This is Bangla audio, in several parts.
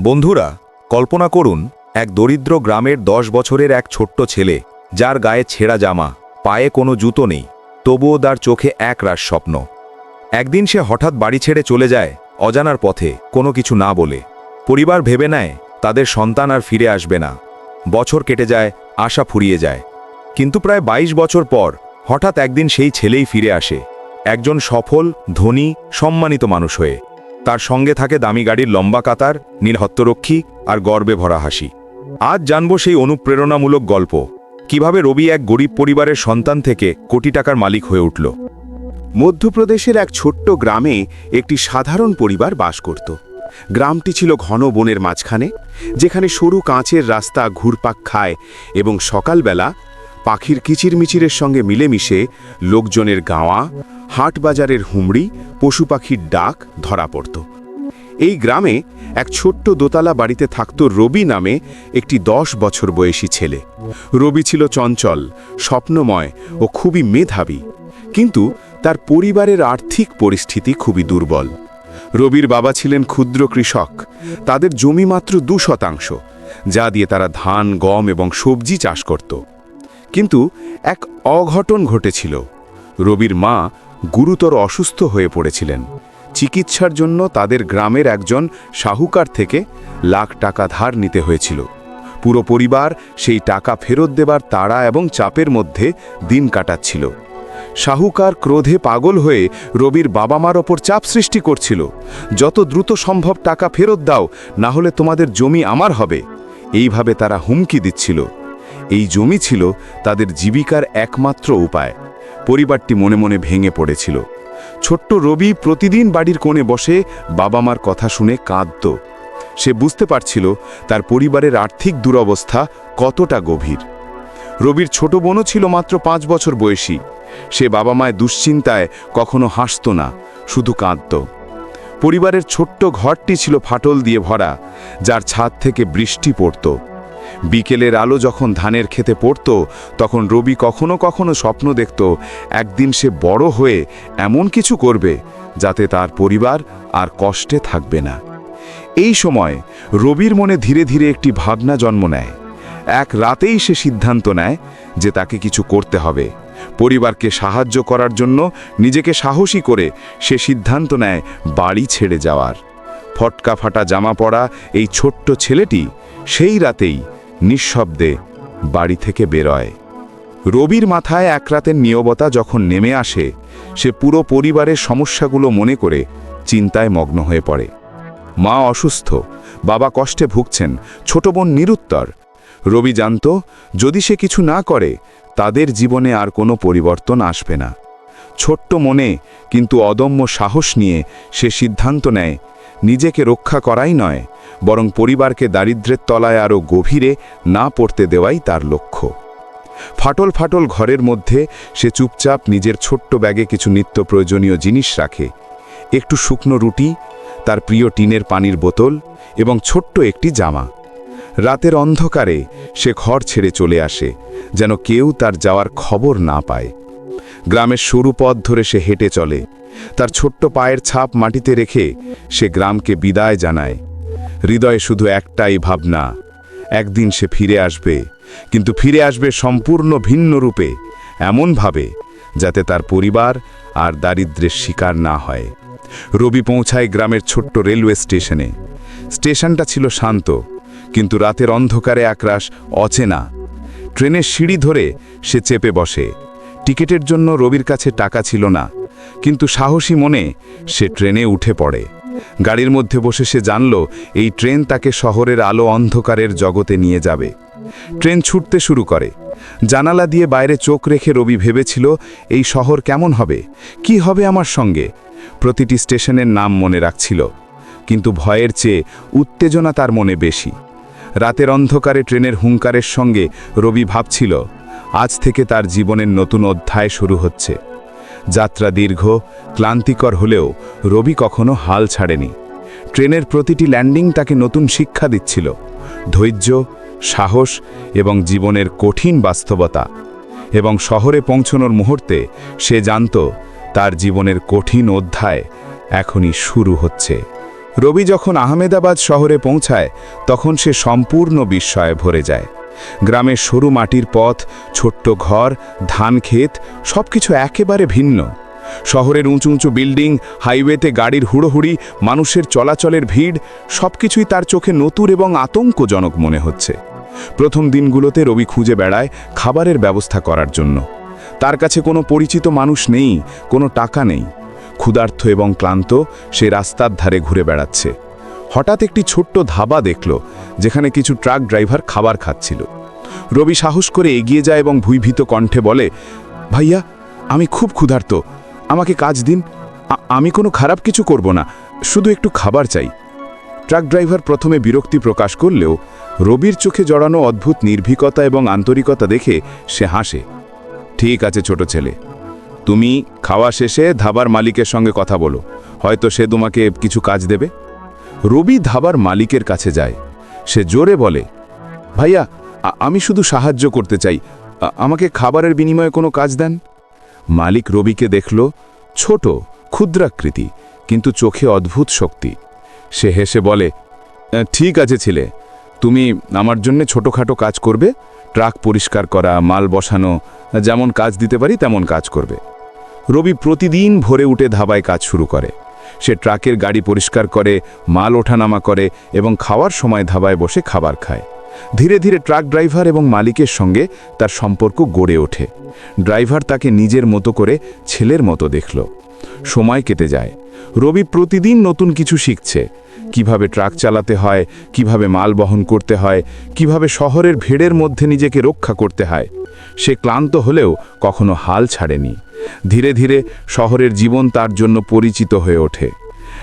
বন্ধুরা, কল্পনা করুন, এক দরিদ্র গ্রামের দশ বছরের এক ছোট্ট ছেলে, যার গায়ে ছেঁড়া জামা, পায়ে কোনো জুতো নেই, তবুও তার চোখে এক রাস স্বপ্ন। একদিন সে হঠাৎ বাড়ি ছেড়ে চলে যায়, অজানার পথে, কোনো কিছু না বলে। পরিবার ভেবে নেয়, তাদের সন্তান আর ফিরে আসবে না। বছর কেটে যায়, আশা ফুরিয়ে যায়। কিন্তু প্রায় ২২ বছর পর, হঠাৎ একদিন সেই ছেলেই ফিরে আসে। একজন সফল, ধনী, সম্মানিত মানুষ হয়ে। তার সঙ্গে থাকে দামি গাড়ির লম্বা কাতার, নীলহত্তরক্ষী আর গর্বে ভরা হাসি। আজ জানব সেই অনুপ্রেরণামূলক গল্প। কীভাবে রবি এক গরিব পরিবারের সন্তান থেকে কোটি টাকার মালিক হয়ে উঠল। মধ্যপ্রদেশের এক ছোট্ট গ্রামে একটি সাধারণ পরিবার বাস করত। গ্রামটি ছিল ঘন বনের মাঝখানে, যেখানে সরু কাঁচের রাস্তা ঘুরপাক খায় এবং সকালবেলা পাখির কিচিরমিচিরের সঙ্গে মিলেমিশে লোকজনের গাওয়া হাট বাজারের হুমড়ি, পশু পাখির ডাক ধরা পড়ত। এই গ্রামে এক ছোট্ট দোতলা বাড়িতে থাকত রবি নামে একটি দশ বছর বয়সী ছেলে। রবি ছিল চঞ্চল, স্বপ্নময় ও খুবই মেধাবী। কিন্তু তার পরিবারের আর্থিক পরিস্থিতি খুবই দুর্বল। রবির বাবা ছিলেন ক্ষুদ্র কৃষক। তাদের জমি মাত্র দু শতাংশ, যা দিয়ে তারা ধান, গম এবং সবজি চাষ করত। কিন্তু এক অঘটন ঘটেছিল। রবির মা গুরুতর অসুস্থ হয়ে পড়েছিলেন। চিকিৎসার জন্য তাদের গ্রামের একজন শাহুকার থেকে লাখ টাকা ধার নিতে হয়েছিল। পুরো পরিবার সেই টাকা ফেরত দেবার তাড়া এবং চাপের মধ্যে দিন কাটাচ্ছিল। শাহুকার ক্রোধে পাগল হয়ে রবির বাবা মার ওপর চাপ সৃষ্টি করছিল। যত দ্রুত সম্ভব টাকা ফেরত দাও, না হলে তোমাদের জমি আমার হবে। এইভাবে তারা হুমকি দিচ্ছিল। এই জমি ছিল তাদের জীবিকার একমাত্র উপায়। পরিবারটি মনে মনে ভেঙে পড়েছিল। ছোট্ট রবি প্রতিদিন বাড়ির কোণে বসে বাবা মার কথা শুনে কাঁদত। সে বুঝতে পারছিল তার পরিবারের আর্থিক দুরবস্থা কতটা গভীর। রবির ছোট বোনও ছিল মাত্র পাঁচ বছর বয়সী। সে বাবা মায় দুশ্চিন্তায় কখনো হাসত না, শুধু কাঁদত। পরিবারের ছোট্ট ঘরটি ছিল ফাটল দিয়ে ভরা, যার ছাদ থেকে বৃষ্টি পড়ত। বিকেলের আলো যখন ধানের খেতে পড়ত, তখন রবি কখনো কখনো স্বপ্ন দেখত, একদিন সে বড় হয়ে এমন কিছু করবে যাতে তার পরিবার আর কষ্টে থাকবে না। এই সময় রবির মনে ধীরে ধীরে একটি ভাবনা জন্ম নেয়। এক রাতেই সে সিদ্ধান্ত নেয় যে তাকে কিছু করতে হবে। পরিবারকে সাহায্য করার জন্য নিজেকে সাহসী করে সে সিদ্ধান্ত নেয় বাড়ি ছেড়ে যাওয়ার। ফটকা ফাটা জামা পরা এই ছোট্ট ছেলেটি সেই রাতেই নিঃশব্দে বাড়ি থেকে বেরোয়। রবির মাথায় এক রাতের নিয়বতা যখন নেমে আসে, সে পুরো পরিবারের সমস্যাগুলো মনে করে চিন্তায় মগ্ন হয়ে পড়ে। মা অসুস্থ, বাবা কষ্টে ভুগছেন, ছোট বোন নিরুত্তর। রবি জানত, যদি সে কিছু না করে, তাদের জীবনে আর কোনো পরিবর্তন আসবে না। ছোট্ট মনে কিন্তু অদম্য সাহস নিয়ে সে সিদ্ধান্ত নেয় নিজেকে রক্ষা করাই নয়, বরং পরিবারকে দারিদ্রের তলায় আরও গভীরে না পড়তে দেওয়াই তার লক্ষ্য। ফাটল ফাটল ঘরের মধ্যে সে চুপচাপ নিজের ছোট্ট ব্যাগে কিছু নিত্য প্রয়োজনীয় জিনিস রাখে। একটু শুকনো রুটি, তার প্রিয় টিনের পানির বোতল এবং ছোট্ট একটি জামা। রাতের অন্ধকারে সে ঘর ছেড়ে চলে আসে, যেন কেউ তার যাওয়ার খবর না পায়। গ্রামের সরু পথ ধরে সে হেঁটে চলে। তার ছোট্ট পায়ের ছাপ মাটিতে রেখে সে গ্রামকে বিদায় জানায়। হৃদয়ে শুধু একটাই ভাবনা, একদিন সে ফিরে আসবে। কিন্তু ফিরে আসবে সম্পূর্ণ ভিন্ন রূপে এমনভাবে যাতে তার পরিবার আর দারিদ্র্যের শিকার না হয়। রবি পৌঁছায় গ্রামের ছোট্ট রেলওয়ে স্টেশনে। স্টেশনটা ছিল শান্ত, কিন্তু রাতের অন্ধকারে একরাশ অচেনা। ট্রেনের সিঁড়ি ধরে সে চেপে বসে। টিকিটের জন্য রবির কাছে টাকা ছিল না, কিন্তু সাহসী মনে সে ট্রেনে উঠে পড়ে। গাড়ির মধ্যে বসে সে জানল, এই ট্রেন তাকে শহরের আলো অন্ধকারের জগতে নিয়ে যাবে। ট্রেন ছুটতে শুরু করে। জানালা দিয়ে বাইরে চোখ রেখে রবি ভেবেছিল, এই শহর কেমন হবে? কি হবে আমার সঙ্গে? প্রতিটি স্টেশনের নাম মনে রাখছিল, কিন্তু ভয়ের চেয়ে উত্তেজনা তার মনে বেশি। রাতের অন্ধকারে ট্রেনের হুঙ্কারের সঙ্গে রবি ভাবছিল আজ থেকে তার জীবনের নতুন অধ্যায় শুরু হচ্ছে। যাত্রা দীর্ঘ, ক্লান্তিকর হলেও রবি কখনো হাল ছাড়েনি। ট্রেনের প্রতিটি ল্যান্ডিং তাকে নতুন শিক্ষা দিচ্ছিল। ধৈর্য, সাহস এবং জীবনের কঠিন বাস্তবতা। এবং শহরে পৌঁছনোর মুহূর্তে সে জানত, তার জীবনের কঠিন অধ্যায় এখনই শুরু হচ্ছে। রবি যখন আহমেদাবাদ শহরে পৌঁছায়, তখন সে সম্পূর্ণ বিস্ময়ে ভরে যায়। গ্রামের সরু মাটির পথ, ছোট্ট ঘর, ধান ক্ষেত, সবকিছু একেবারে ভিন্ন। শহরের উঁচু উঁচু বিল্ডিং, হাইওয়েতে গাড়ির হুড়োহুড়ি, মানুষের চলাচলের ভিড়, সবকিছুই তার চোখে নতুন এবং আতঙ্কজনক মনে হচ্ছে। প্রথম দিনগুলোতে রবি খুঁজে বেড়ায় খাবারের ব্যবস্থা করার জন্য। তার কাছে কোনো পরিচিত মানুষ নেই, কোনো টাকা নেই। ক্ষুধার্থ এবং ক্লান্ত, সে রাস্তার ধারে ঘুরে বেড়াচ্ছে। হঠাৎ একটি ছোট্ট ধাবা দেখল, যেখানে কিছু ট্রাক ড্রাইভার খাবার খাচ্ছিল। রবি সাহস করে এগিয়ে যায় এবং ভুইভীত কণ্ঠে বলে, ভাইয়া, আমি খুব ক্ষুধার্ত। আমাকে কাজ দিন। আমি কোনো খারাপ কিছু করব না। শুধু একটু খাবার চাই। ট্রাক ড্রাইভার প্রথমে বিরক্তি প্রকাশ করলেও রবির চোখে জড়ানো অদ্ভুত নির্ভীকতা এবং আন্তরিকতা দেখে সে হাসে। ঠিক আছে, ছোট ছেলে। তুমি খাওয়া শেষে ধাবার মালিকের সঙ্গে কথা বলো। হয়তো সে তোমাকে কিছু কাজ দেবে? রবি ধাবার মালিকের কাছে যায়। সে জোরে বলে, ভাইয়া আমি শুধু সাহায্য করতে চাই। আমাকে খাবারের বিনিময়ে কোনো কাজ দেন? মালিক রবিকে দেখল, ছোট, ক্ষুদ্রাকৃতি, কিন্তু চোখে অদ্ভুত শক্তি। সে হেসে বলে ঠিক আছে ছেলে, তুমি আমার জন্য ছোটোখাটো কাজ করবে। ট্রাক পরিষ্কার করা, মাল বসানো, যেমন কাজ দিতে পারি তেমন কাজ করবে। রবি প্রতিদিন ভোরে উঠে ধাবায় কাজ শুরু করে। সে ট্রাকের গাড়ি পরিষ্কার করে, মাল ওঠানামা করে এবং খাওয়ার সময় ধাবায় বসে খাবার খায়। ধীরে ধীরে ট্রাক ড্রাইভার এবং মালিকের সঙ্গে তার সম্পর্ক গড়ে ওঠে। ড্রাইভার তাকে নিজের মতো করে ছেলের মতো দেখল। সময় কেটে যায়। রবি প্রতিদিন নতুন কিছু শিখছে। কীভাবে ট্রাক চালাতে হয়, কীভাবে মাল বহন করতে হয়, কীভাবে শহরের ভিড়ের মধ্যে নিজেকে রক্ষা করতে হয়। সে ক্লান্ত হলেও কখনো হাল ছাড়েনি। ধীরে ধীরে শহরের জীবন তার জন্য পরিচিত হয়ে ওঠে।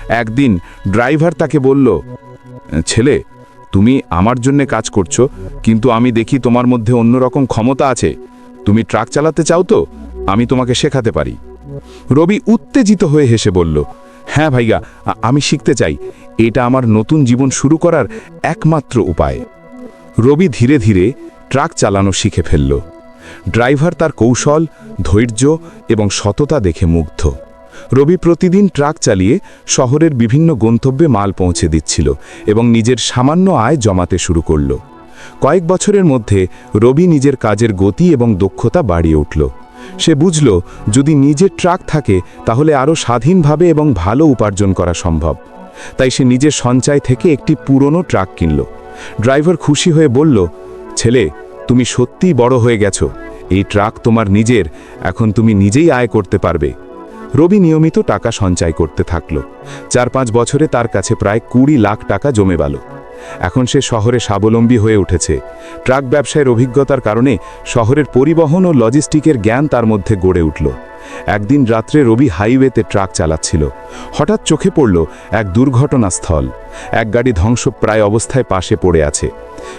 একদিন ড্রাইভার তাকে বলল, ছেলে, তুমি আমার জন্যে কাজ করছ, কিন্তু আমি দেখি তোমার মধ্যে অন্যরকম ক্ষমতা আছে। তুমি ট্রাক চালাতে চাও তো? আমি তোমাকে শেখাতে পারি। রবি উত্তেজিত হয়ে হেসে বলল হ্যাঁ ভাইয়া আমি শিখতে চাই। এটা আমার নতুন জীবন শুরু করার একমাত্র উপায়। রবি ধীরে ধীরে ট্রাক চালানো শিখে ফেলল। ড্রাইভার তার কৌশল, ধৈর্য এবং সততা দেখে মুগ্ধ। রবি প্রতিদিন ট্রাক চালিয়ে শহরের বিভিন্ন গন্তব্যে মাল পৌঁছে দিচ্ছিল এবং নিজের সামান্য আয় জমাতে শুরু করল। কয়েক বছরের মধ্যে রবি নিজের কাজের গতি এবং দক্ষতা বাড়িয়ে উঠল। সে বুঝল, যদি নিজের ট্রাক থাকে, তাহলে আরও স্বাধীনভাবে এবং ভালো উপার্জন করা সম্ভব। তাই সে নিজের সঞ্চয় থেকে একটি পুরনো ট্রাক কিনল। ড্রাইভার খুশি হয়ে বলল, ছেলে তুমি সত্যিই বড় হয়ে গেছো। এই ট্রাক তোমার নিজের, এখন তুমি নিজেই আয় করতে পারবে। রবি নিয়মিত টাকা সঞ্চয় করতে থাকল। চার পাঁচ বছরে তার কাছে প্রায় কুড়ি লাখ টাকা জমে গেল এখন সে শহরে স্বাবলম্বী হয়ে উঠেছে। ট্রাক ব্যবসায়ের অভিজ্ঞতার কারণে শহরের পরিবহন ও লজিস্টিকের জ্ঞান তার মধ্যে গড়ে উঠল। একদিন রাত্রে রবি হাইওয়েতে ট্রাক চালাচ্ছিল। হঠাৎ চোখে পড়ল এক দুর্ঘটনাস্থল। এক গাড়ি ধ্বংসপ্রায় অবস্থায় পাশে পড়ে আছে।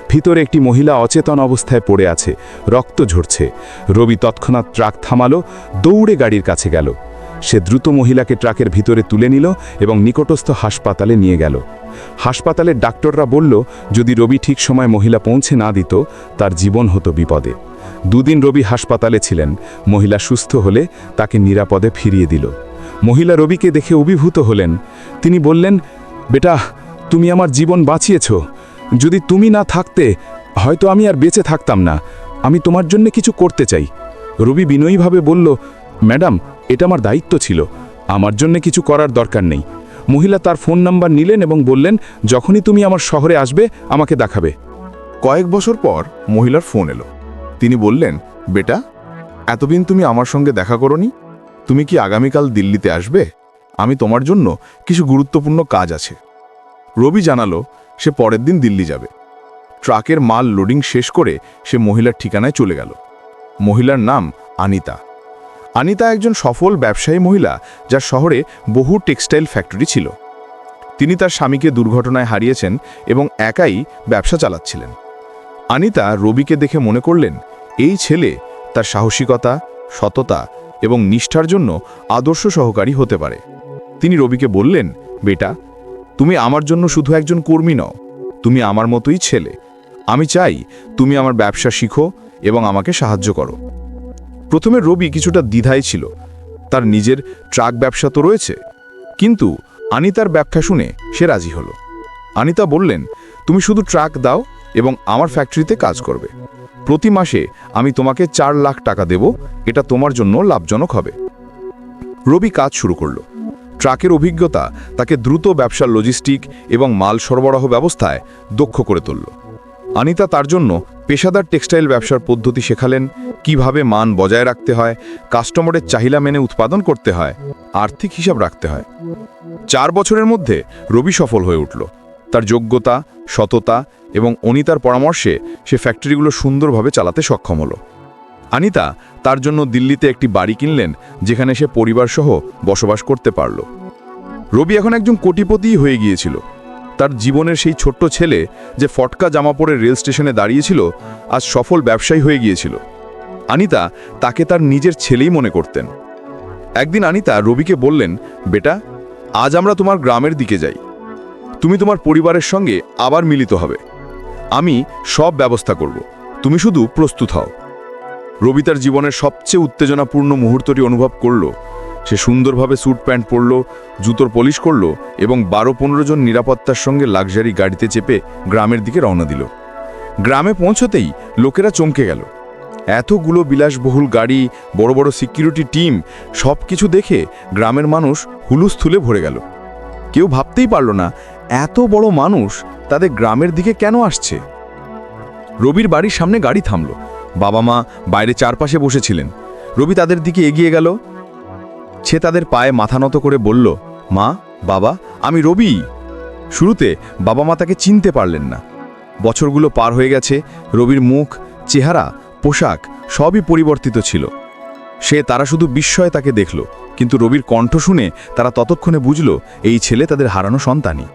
ভিতরে একটি মহিলা অচেতন অবস্থায় পড়ে আছে। রক্ত ঝরছে। রবি তৎক্ষণাৎ ট্রাক থামালো, দৌড়ে গাড়ির কাছে গেল। সে দ্রুত মহিলাকে ট্রাকের ভিতরে তুলে নিল এবং নিকটস্থ হাসপাতালে নিয়ে গেল। হাসপাতালের ডাক্তাররা বলল, যদি রবি ঠিক সময় মহিলা পৌঁছে না দিত, তার জীবন হতো বিপদে। দুদিন রবি হাসপাতালে ছিলেন। মহিলা সুস্থ হলে তাকে নিরাপদে ফিরিয়ে দিল। মহিলা রবিকে দেখে অভিভূত হলেন। তিনি বললেন, বেটা তুমি আমার জীবন বাঁচিয়েছ। যদি তুমি না থাকতে, হয়তো আমি আর বেঁচে থাকতাম না। আমি তোমার জন্য কিছু করতে চাই। রবি বিনয়ীভাবে বলল, ম্যাডাম, এটা আমার দায়িত্ব ছিল। আমার জন্য কিছু করার দরকার নেই। মহিলা তার ফোন নাম্বার নিলেন এবং বললেন, যখনই তুমি আমার শহরে আসবে, আমাকে দেখাবে। কয়েক বছর পর মহিলার ফোন এলো। তিনি বললেন, বেটা, এতদিন তুমি আমার সঙ্গে দেখা করনি? তুমি কি আগামীকাল দিল্লিতে আসবে? আমি তোমার জন্য কিছু গুরুত্বপূর্ণ কাজ আছে। রবি জানালো, সে পরের দিন দিল্লি যাবে। ট্রাকের মাল লোডিং শেষ করে সে মহিলার ঠিকানায় চলে গেল। মহিলার নাম আনিতা। আনিতা একজন সফল ব্যবসায়ী মহিলা যার শহরে বহু টেক্সটাইল ফ্যাক্টরি ছিল। তিনি তার স্বামীকে দুর্ঘটনায় হারিয়েছেন এবং একাই ব্যবসা চালাচ্ছিলেন। আনিতা রবিকে দেখে মনে করলেন, এই ছেলে তার সাহসিকতা, সততা এবং নিষ্ঠার জন্য আদর্শ সহকারী হতে পারে। তিনি রবিকে বললেন, বেটা তুমি আমার জন্য শুধু একজন কর্মী নও, তুমি আমার মতোই ছেলে। আমি চাই তুমি আমার ব্যবসা শিখো এবং আমাকে সাহায্য করো। প্রথমে রবি কিছুটা দ্বিধায় ছিল। তার নিজের ট্রাক ব্যবসা তো রয়েছে। কিন্তু আনিতার ব্যাখ্যা শুনে সে রাজি হলো। আনিতা বললেন, তুমি শুধু ট্রাক দাও এবং আমার ফ্যাক্টরিতে কাজ করবে। প্রতি মাসে আমি তোমাকে চার লাখ টাকা দেব। এটা তোমার জন্য লাভজনক হবে। রবি কাজ শুরু করল। ট্রাকের অভিজ্ঞতা তাকে দ্রুত ব্যবসার লজিস্টিক এবং মাল সরবরাহ ব্যবস্থায় দক্ষ করে তুলল। আনিতা তার জন্য পেশাদার টেক্সটাইল ব্যবসার পদ্ধতি শেখালেন, কীভাবে মান বজায় রাখতে হয় কাস্টমারের চাহিদা মেনে উৎপাদন করতে হয়, আর্থিক হিসাব রাখতে হয়। চার বছরের মধ্যে রবি সফল হয়ে উঠল। তার যোগ্যতা, সততা এবং অনিতার পরামর্শে সে ফ্যাক্টরিগুলো সুন্দরভাবে চালাতে সক্ষম হলো। আনিতা তার জন্য দিল্লিতে একটি বাড়ি কিনলেন, যেখানে সে পরিবারসহ বসবাস করতে পারল। রবি এখন একজন কোটিপতিই হয়ে গিয়েছিল। তার জীবনের সেই ছোট্ট ছেলে যে ফটকা জামা পরে রেল স্টেশনে দাঁড়িয়েছিল, আজ সফল ব্যবসায়ী হয়ে গিয়েছিল। আনিতা তাকে তার নিজের ছেলেই মনে করতেন। একদিন আনিতা রবিকে বললেন, বেটা, আজ আমরা তোমার গ্রামের দিকে যাই। তুমি তোমার পরিবারের সঙ্গে আবার মিলিত হবে। আমি সব ব্যবস্থা করব। তুমি শুধু প্রস্তুত হও। রবি তার জীবনের সবচেয়ে উত্তেজনাপূর্ণ মুহূর্তটি অনুভব করল। সে সুন্দরভাবে স্যুট প্যান্ট পরল, জুতোর পলিশ করল এবং বারো পনেরো জন নিরাপত্তার সঙ্গে লাক্সারি গাড়িতে চেপে গ্রামের দিকে রওনা দিল। গ্রামে পৌঁছতেই লোকেরা চমকে গেল। এতগুলো বিলাসবহুল গাড়ি, বড় বড় সিকিউরিটি টিম সব কিছু দেখে গ্রামের মানুষ হুলুস্থুলে ভরে গেল। কেউ ভাবতেই পারল না, এত বড় মানুষ তাদের গ্রামের দিকে কেন আসছে? রবির বাড়ির সামনে গাড়ি থামল। বাবা মা বাইরে চারপাশে বসেছিলেন। রবি তাদের দিকে এগিয়ে গেল। সে তাদের পায়ে মাথা নত করে বলল, মা, বাবা, আমি রবি। শুরুতে বাবা মা তাকে চিনতে পারলেন না। বছরগুলো পার হয়ে গেছে, রবির মুখ, চেহারা, পোশাক সবই পরিবর্তিত ছিল। সে তারা শুধু বিস্ময়ে তাকে দেখল, কিন্তু রবির কণ্ঠ শুনে তারা ততক্ষণে বুঝল, এই ছেলে তাদের হারানো সন্তানই।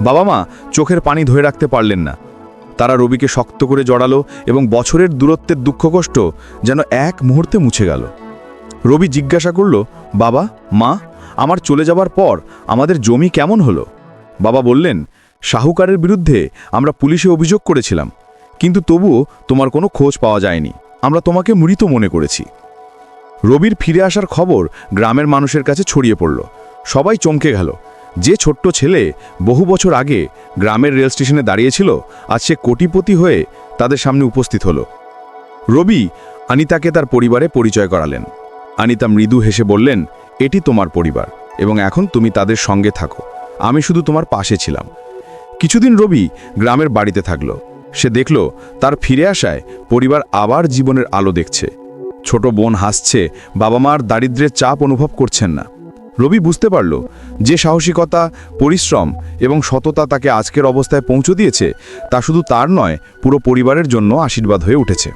বাবা মা চোখের পানি ধরে রাখতে পারলেন না। তারা রবিকে শক্ত করে জড়ালো এবং বছরের দূরত্বের দুঃখ কষ্ট যেন এক মুহূর্তে মুছে গেল। রবি জিজ্ঞাসা করল, বাবা, মা, আমার চলে যাবার পর আমাদের জমি কেমন হলো? বাবা বললেন শাহুকারের বিরুদ্ধে আমরা পুলিশে অভিযোগ করেছিলাম, কিন্তু তবুও তোমার কোনো খোঁজ পাওয়া যায়নি। আমরা তোমাকে মৃত মনে করেছি। রবির ফিরে আসার খবর গ্রামের মানুষের কাছে ছড়িয়ে পড়ল। সবাই চমকে গেল। যে ছোট্ট ছেলে বহু বছর আগে গ্রামের রেল স্টেশনে দাঁড়িয়েছিল, আজ সে কোটিপতি হয়ে তাদের সামনে উপস্থিত হলো। রবি আনিতাকে তার পরিবারে পরিচয় করালেন। আনিতা মৃদু হেসে বললেন, এটি তোমার পরিবার এবং এখন তুমি তাদের সঙ্গে থাকো। আমি শুধু তোমার পাশে ছিলাম। কিছুদিন রবি গ্রামের বাড়িতে থাকল। সে দেখল, তার ফিরে আসায় পরিবার আবার জীবনের আলো দেখছে। ছোট বোন হাসছে বাবা মার দারিদ্র্যের চাপ অনুভব করছেন না। রবি বুঝতে পারল যে সাহসিকতা, পরিশ্রম এবং সততা তাকে আজকের অবস্থায় পৌঁছে দিয়েছে, তা শুধু তার নয়, পুরো পরিবারের জন্য আশীর্বাদ হয়ে উঠেছে।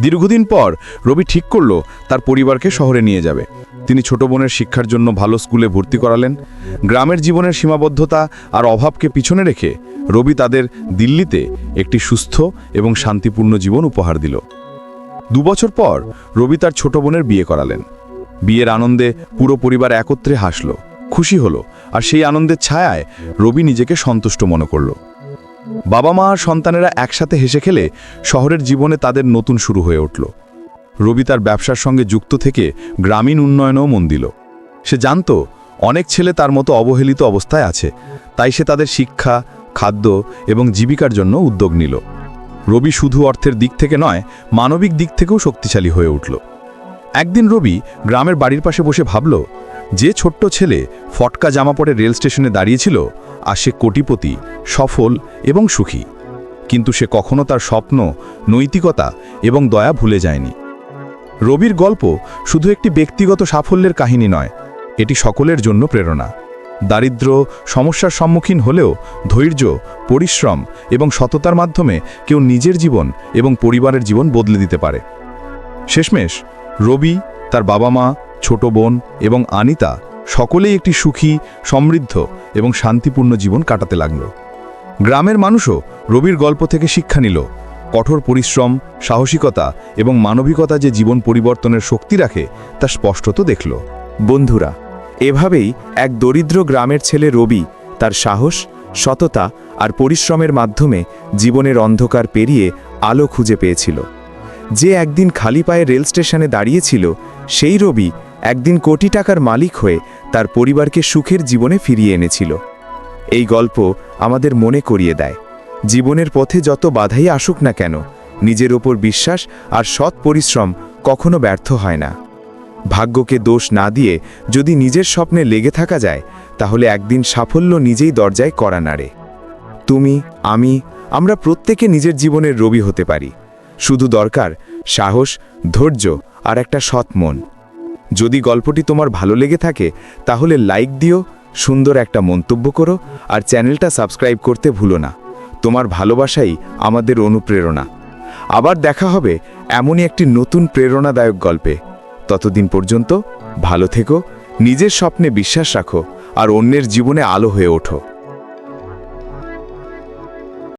দীর্ঘদিন পর রবি ঠিক করল তার পরিবারকে শহরে নিয়ে যাবে। তিনি ছোট বোনের শিক্ষার জন্য ভালো স্কুলে ভর্তি করালেন। গ্রামের জীবনের সীমাবদ্ধতা আর অভাবকে পিছনে রেখে রবি তাদের দিল্লিতে একটি সুস্থ এবং শান্তিপূর্ণ জীবন উপহার দিল। দুবছর পর রবি তার ছোট বোনের বিয়ে করালেন। বিয়ের আনন্দে পুরো পরিবার একত্রে হাসল, খুশি হলো, আর সেই আনন্দের ছায়ায় রবি নিজেকে সন্তুষ্ট মনে করল। বাবা মা আর সন্তানেরা একসাথে হেসে খেলে শহরের জীবনে তাদের নতুন শুরু হয়ে উঠল। রবি তার ব্যবসার সঙ্গে যুক্ত থেকে গ্রামীণ উন্নয়নেও মন দিল। সে জানত, অনেক ছেলে তার মতো অবহেলিত অবস্থায় আছে, তাই সে তাদের শিক্ষা, খাদ্য এবং জীবিকার জন্য উদ্যোগ নিল। রবি শুধু অর্থের দিক থেকে নয়, মানবিক দিক থেকেও শক্তিশালী হয়ে উঠল। একদিন রবি গ্রামের বাড়ির পাশে বসে ভাবল, যে ছোট্ট ছেলে ফটকা জামা পরে রেল স্টেশনে দাঁড়িয়েছিল আর সে কোটিপতি, সফল এবং সুখী। কিন্তু সে কখনো তার স্বপ্ন, নৈতিকতা এবং দয়া ভুলে যায়নি। রবির গল্প শুধু একটি ব্যক্তিগত সাফল্যের কাহিনী নয়, এটি সকলের জন্য প্রেরণা। দারিদ্র সমস্যার সম্মুখীন হলেও ধৈর্য, পরিশ্রম এবং সততার মাধ্যমে কেউ নিজের জীবন এবং পরিবারের জীবন বদলে দিতে পারে। শেষমেশ রবি, তার বাবা মা, ছোট বোন এবং আনিতা সকলেই একটি সুখী, সমৃদ্ধ এবং শান্তিপূর্ণ জীবন কাটাতে লাগল। গ্রামের মানুষও রবির গল্প থেকে শিক্ষা নিল। কঠোর পরিশ্রম, সাহসিকতা এবং মানবিকতা যে জীবন পরিবর্তনের শক্তি রাখে, তা স্পষ্টত দেখল। বন্ধুরা, এভাবেই এক দরিদ্র গ্রামের ছেলে রবি তার সাহস, সততা আর পরিশ্রমের মাধ্যমে জীবনের অন্ধকার পেরিয়ে আলো খুঁজে পেয়েছিল। যে একদিন খালি পায়ে রেল স্টেশনে দাঁড়িয়েছিল, সেই রবি একদিন কোটি টাকার মালিক হয়ে তার পরিবারকে সুখের জীবনে ফিরিয়ে এনেছিল। এই গল্প আমাদের মনে করিয়ে দেয়। জীবনের পথে যত বাধাই আসুক না কেন, নিজের ওপর বিশ্বাস আর সৎ পরিশ্রম কখনো ব্যর্থ হয় না। ভাগ্যকে দোষ না দিয়ে যদি নিজের স্বপ্নে লেগে থাকা যায়, তাহলে একদিন সাফল্য নিজেই দরজায় করা নাড়ে। তুমি, আমি, আমরা প্রত্যেকে নিজের জীবনের রবি হতে পারি। শুধু দরকার, সাহস, ধৈর্য আর একটা সৎ মন। যদি গল্পটি তোমার ভালো লেগে থাকে, তাহলে লাইক দিও, সুন্দর একটা মন্তব্য করো আর চ্যানেলটা সাবস্ক্রাইব করতে ভুলো না। তোমার ভালোবাসাই আমাদের অনুপ্রেরণা। আবার দেখা হবে এমনই একটি নতুন প্রেরণাদায়ক গল্পে। ততদিন পর্যন্ত ভালো থেকো, নিজের স্বপ্নে বিশ্বাস রাখো আর অন্যের জীবনে আলো হয়ে ওঠো।